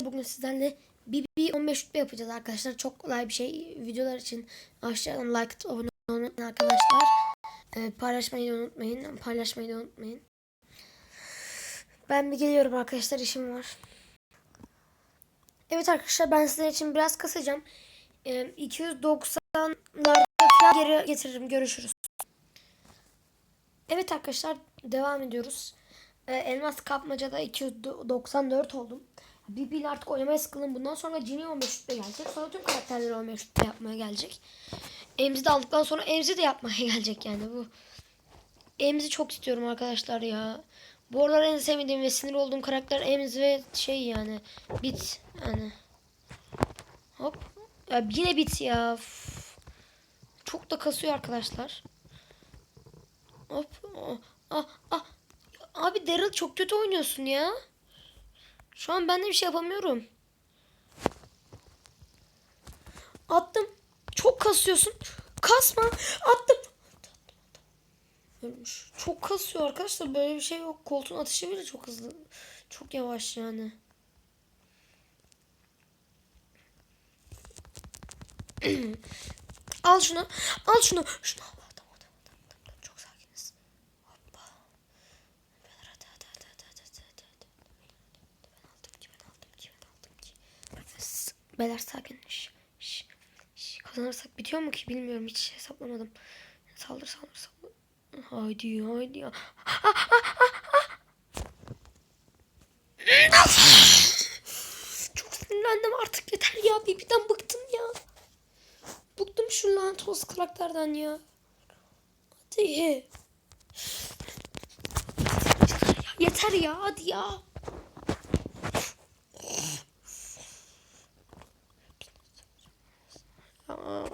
Bugün sizlerle BB 15 rütbe yapacağız arkadaşlar. Çok kolay bir şey. Videolar için aşağıdan like atıp abone olmayı unutmayın arkadaşlar. Ee, paylaşmayı unutmayın. Paylaşmayı unutmayın. Ben bir geliyorum arkadaşlar. işim var. Evet arkadaşlar ben sizler için biraz kasacağım. Ee, 290'larda falan geri getiririm. Görüşürüz. Evet arkadaşlar devam ediyoruz. Ee, elmas kapmacada 294 oldum. BB artık oynamaya sıkıldım. Bundan sonra Genie 15 rütbe gelecek. Sonra tüm karakterleri 15 rütbe yapmaya gelecek. Emzi de aldıktan sonra Emzi de yapmaya gelecek yani bu. Emzi çok istiyorum arkadaşlar ya. Bu aralar en sevmediğim ve sinir olduğum karakter Emzi ve şey yani. Bit yani. Hop. Ya yine bit ya. Üf. Çok da kasıyor arkadaşlar. Hop. Ah, ah, ah. Abi Daryl çok kötü oynuyorsun ya. Şu an ben de bir şey yapamıyorum. Attım. Çok kasıyorsun. Kasma. Attım. Ölmüş. Çok kasıyor arkadaşlar. Böyle bir şey yok. Koltuğun atışı bile çok hızlı. Çok yavaş yani. al şunu. Al şunu. Şunu al. Tamam, tamam, tamam, tamam. Çok sakiniz. Hoppa. Beyler hadi hadi hadi hadi hadi hadi hadi. Ben aldım ki ben aldım ki ben aldım ki. Nefes. Beyler sakin. Şş, şş, şş. Kazanırsak bitiyor mu ki bilmiyorum hiç hesaplamadım. Saldır saldır saldır. Haydi haydi ya. Çok sinirlendim artık yeter ya. Bibi'den bıktım ya. Bıktım şu lanet olsun karakterden ya. Hadi. Yeter ya hadi. Ya,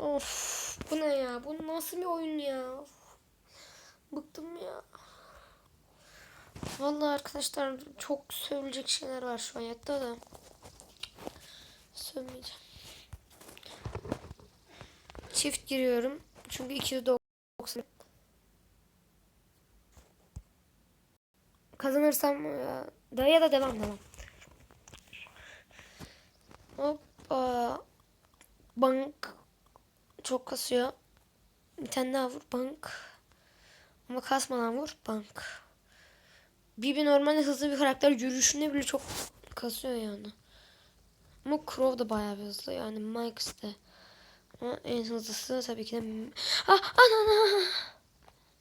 Of bu ne Bu nasıl bir oyun ya? Bıktım ya. Vallahi arkadaşlar çok söyleyecek şeyler var şu hayatta da. Sövmeyeceğim. Çift giriyorum. Çünkü 290. Kazanırsam da ya da devam devam. Hoppa. Bank. Çok kasıyor. Bir tane daha vur. Bank. Ama kasmadan vur. Bank. Bibi normalde hızlı bir karakter. Yürüyüşünde bile çok kasıyor yani. Ama Crow da bayağı bir hızlı. Yani Max de. Ama en hızlısı tabii ki de... Ah anana.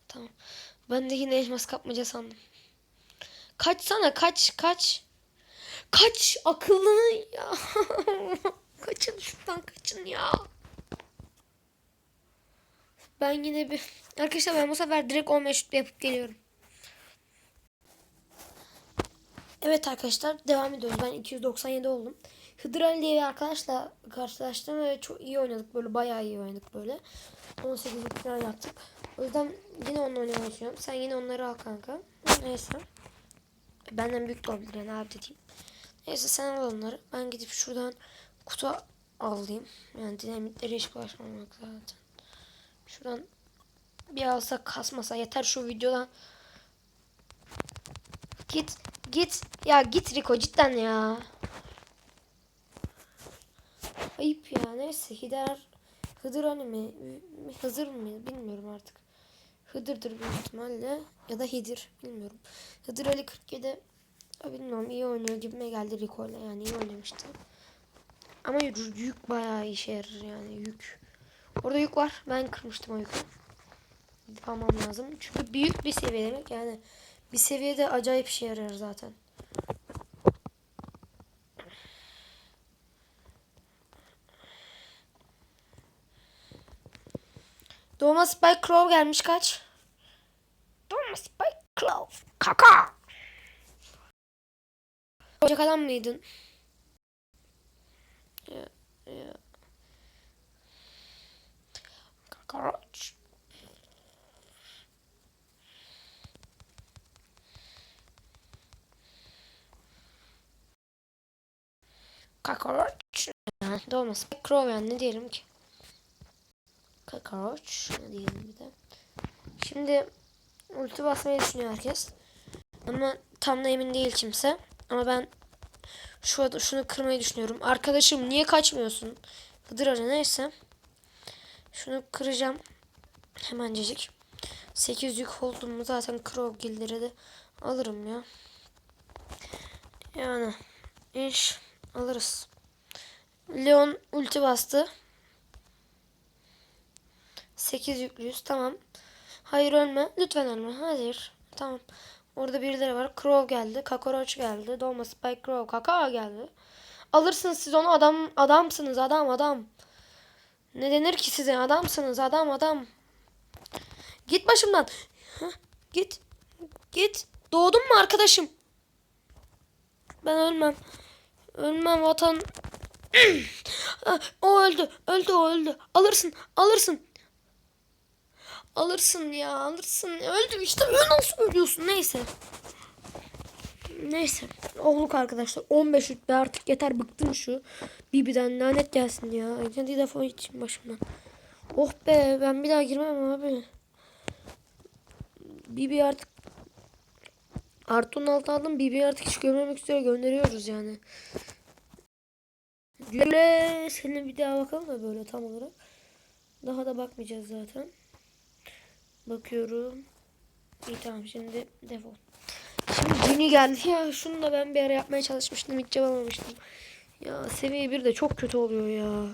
Tamam. Ben de yine elmas kapmaca sandım. Kaçsana kaç kaç. Kaç akıllını ya. kaçın şuradan kaçın ya. Ben yine bir... Arkadaşlar ben bu sefer direkt 15 şut yapıp geliyorum. Evet arkadaşlar devam ediyoruz. Ben 297 oldum. Hıdır Ali diye bir arkadaşla karşılaştım ve çok iyi oynadık. Böyle bayağı iyi oynadık böyle. 18 falan yaptık. O yüzden yine onunla oynamaya çalışıyorum. Sen yine onları al kanka. Neyse. Benden büyük de olabilir yani abi dediğim. Neyse sen al onları. Ben gidip şuradan kutu alayım. Yani dinamitlere hiç bulaşmamak zaten. Şuradan bir alsa kasmasa yeter şu videodan. Git git ya git Rico cidden ya. Ayıp ya neyse Hidar Hıdır hani mi Hızır mı bilmiyorum artık. Hıdır'dır büyük ihtimalle ya da Hidir bilmiyorum. Hıdır Ali 47 ya bilmiyorum iyi oynuyor gibime geldi Rico yani iyi oynamıştı. Ama yük bayağı işe yarar yani yük. Orada yük var. Ben kırmıştım o yükü. Yapamam lazım. Çünkü büyük bir seviye demek. Yani bir seviyede acayip işe yarar zaten. Doğma Spike Crow gelmiş kaç? Doğma Spike Crow. Kaka. Ocak adam mıydın? Ya, ya. Kakaroç. Kakaroç. Crow yani ne diyelim ki? Kakaroç. Ne diyelim bir de. Şimdi ulti basmayı düşünüyor herkes. Ama tam da emin değil kimse. Ama ben Şu, şunu kırmayı düşünüyorum. Arkadaşım niye kaçmıyorsun? Hıdır Hoca neyse. Şunu kıracağım. Hemencecik. 8 yük oldum mu zaten Crow gilleri de alırım ya. Yani iş alırız. Leon ulti bastı. 8 yüklüyüz. Tamam. Hayır ölme. Lütfen ölme. Hayır. Tamam. Orada birileri var. Crow geldi. Kakoroç geldi. Dolma Spike Crow. Kaka geldi. Alırsınız siz onu. Adam adamsınız. Adam adam. Ne denir ki size? Adamsınız. Adam adam. Git başımdan. Git. Git. Doğdun mu arkadaşım? Ben ölmem. Ölmem vatan. Ah, o öldü. Öldü o öldü. Alırsın. Alırsın. Alırsın ya alırsın. Öldüm işte. Nasıl ölüyorsun? Neyse. Neyse. Oğluk arkadaşlar. 15 rütbe artık yeter. Bıktım şu. Bibi'den lanet gelsin ya. Hadi defol git başımdan. Oh be ben bir daha girmem abi. Bibi artık Artı 16 aldım. Bibi artık hiç görmemek üzere gönderiyoruz yani. Güle seni bir daha bakalım da böyle tam olarak. Daha da bakmayacağız zaten. Bakıyorum. İyi tamam şimdi defol. Şimdi Cini geldi ya. Şunu da ben bir ara yapmaya çalışmıştım. Hiç yapamamıştım. Ya seviye 1 de çok kötü oluyor ya.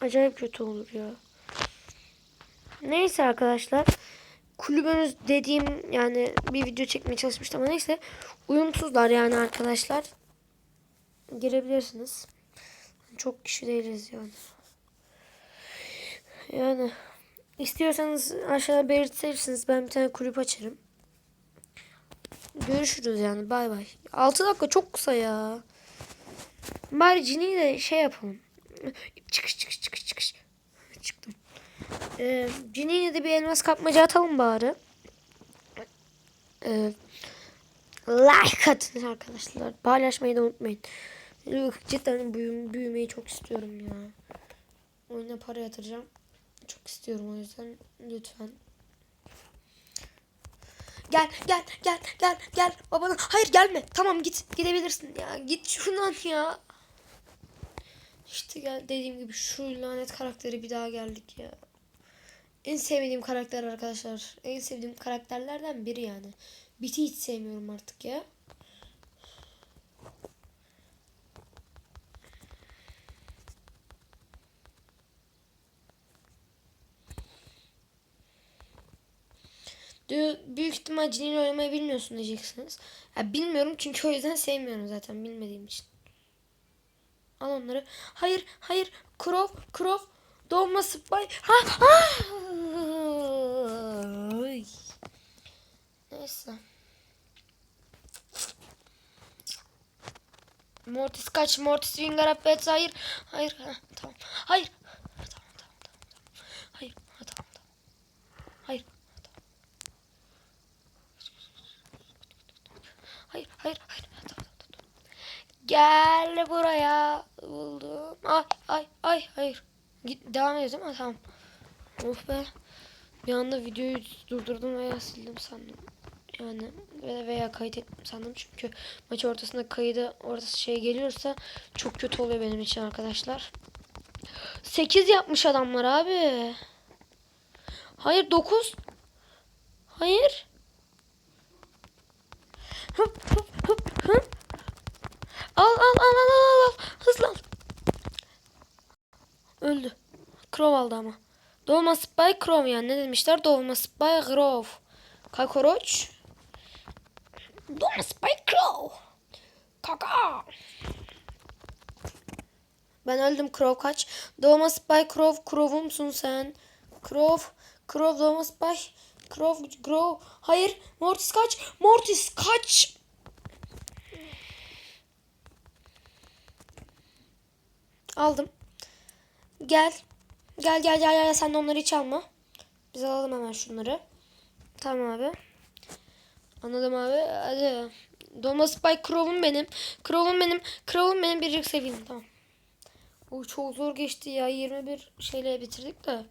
Acayip kötü olur ya. Neyse arkadaşlar. Kulübümüz dediğim yani bir video çekmeye çalışmıştım ama neyse. Uyumsuzlar yani arkadaşlar. Girebilirsiniz. Çok kişi değiliz yani. Yani istiyorsanız aşağıda belirtirsiniz. Ben bir tane kulüp açarım. Görüşürüz yani. Bay bay. 6 dakika çok kısa ya. Bari Cini'yi de şey yapalım. Çıkış çıkış çıkış çıkış. Çıktım. Ee, Cini'ye de bir elmas kapmaca atalım bari. Ee, like atın arkadaşlar. Paylaşmayı da unutmayın. Cidden büyüm, büyümeyi çok istiyorum ya. Oyuna para yatıracağım. Çok istiyorum o yüzden. Lütfen. Gel gel gel gel gel babana. Hayır gelme. Tamam git. Gidebilirsin ya. Git şuradan ya. İşte gel dediğim gibi şu lanet karakteri bir daha geldik ya. En sevmediğim karakter arkadaşlar. En sevdiğim karakterlerden biri yani. Biti hiç sevmiyorum artık ya. Büyük ihtimal Cini'yle oynamayı bilmiyorsun diyeceksiniz. Ya bilmiyorum çünkü o yüzden sevmiyorum zaten bilmediğim için. Al onları. Hayır, hayır. Krov, krov. Doğma spy. Ha, ha. Neyse. Mortis kaç. Mortis Winger Appets. Hayır. Hayır. Ha, tamam. Hayır. Tamam, tamam, tamam, tamam. Hayır. Ha, tamam, tamam. Hayır. Ha, tamam. Hayır. Hayır. Hayır. Ha, tamam, tamam, tamam. Gel buraya. Buldum. Ay ay ay hayır. Git devam ediyoruz değil? Tamam. Of be. Bir anda videoyu durdurdum veya sildim sandım. Yani veya, kayıt ettim sandım çünkü maç ortasında kaydı ortası şey geliyorsa çok kötü oluyor benim için arkadaşlar. 8 yapmış adamlar abi. Hayır 9. Hayır. Hıp hıp. Al al al al al al. Hızlı al. Öldü. Crow aldı ama. Doğma Spy Crow yani ne demişler? Doğma Spy Crow. Kakoroç. Doğma Spy Crow. Kaka. Ben öldüm Crow kaç. Doğma Spy Crow. Crow'umsun sen. Crow. Crow doğma Spy. Crow. Crow. Hayır. Mortis kaç. Mortis kaç. Aldım. Gel. Gel gel gel gel sen de onları hiç alma. Biz alalım hemen şunları. Tamam abi. Anladım abi. Hadi. Dolma Spike Crow'um benim. Crow'um benim. Crow'um benim biricik sevgilim. Tamam. O çok zor geçti ya. 21 şeyle bitirdik de.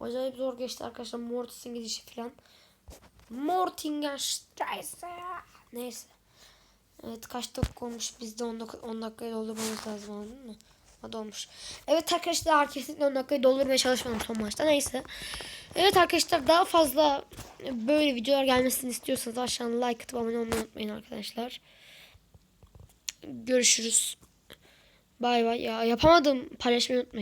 Acayip zor geçti arkadaşlar. Mortis'in gidişi falan. Mortingen Streise. Neyse. Evet kaç dakika olmuş? Biz de 10 dakika, 10 dakikayı doldurmamız lazım anladın mı? Hadi olmuş. Evet arkadaşlar kesinlikle 10 dakikayı doldurmaya çalışmadım son maçta. Neyse. Evet arkadaşlar daha fazla böyle videolar gelmesini istiyorsanız aşağıdan like atıp abone olmayı unutmayın arkadaşlar. Görüşürüz. Bay bay. Ya yapamadım. Paylaşmayı unutmayın.